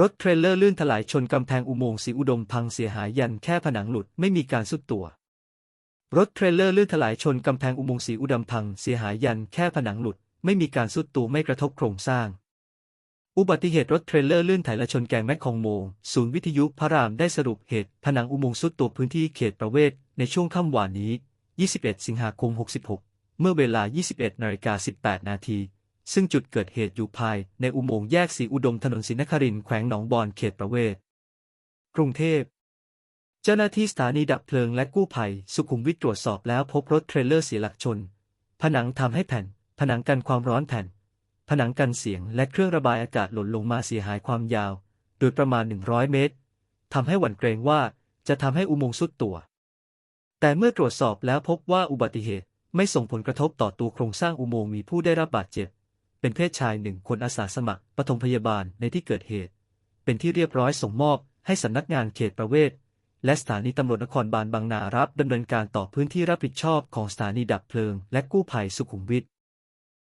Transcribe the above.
รถเทรลเลอร์ลื่นถลายชนกำแพงอุโมงค์สีอุดมพังเสียหายยันแค่ผนังหลุดไม่มีการสุดตัว รถเทรลเลอร์ลื่นถลายชนกำแพงอุโมงค์สีอุดมพังเสียหายยันแค่ผนังหลุด ไม่มีการสุดตัวไม่กระทบโครงสร้าง อุบัติเหตุรถเทรลเลอร์ลื่นไถละชนแกงแมคคองโมศูนย์วิทยุพระรามได้สรุปเหตุผนังอุโมงค์สุดตัวพื้นที่เขตประเวศในช่วงค่ำวานนี้ 21 สิงหาคม 66 เมื่อเวลา 21นาฬิกา18 นาที ซึ่งจุดเกิดเหตุอยู่ภายในอุโมงค์แยกสีอุดมถนนศรีนครินทร์แขวงหนองบอนเขตประเวศ กรุงเทพ เจ้าหน้าที่สถานีดับเพลิงและกู้ภัย สุขุมวิทตรวจสอบแล้วพบรถเทรลเลอร์เสียหลักชน ผนังทำให้แผ่น ผนังกันความร้อนแผ่น ผนังกันเสียงและเครื่องระบายอากาศหล่นลงมาเสียหายความยาว โดยประมาณ 100 เมตรทำให้หวั่นเกรงว่าจะทำให้อุโมงค์สุดตัว แต่เมื่อตรวจสอบแล้วพบว่าอุบัติเหตุไม่ส่งผลกระทบต่อตัวโครงสร้างอุโมงค์มีผู้ได้รับบาดเจ็บ เป็นเพศชายหนึ่งคนอาสาสมัครปฐมพยาบาลในที่เกิดเหตุ เป็นที่เรียบร้อยส่งมอบให้สำนักงานเขตประเวศ และสถานีตำรวจนครบาลบางนารับดำเนินการต่อพื้นที่รับผิดชอบของสถานีดับเพลิง และกู้ภัยสุขุมวิท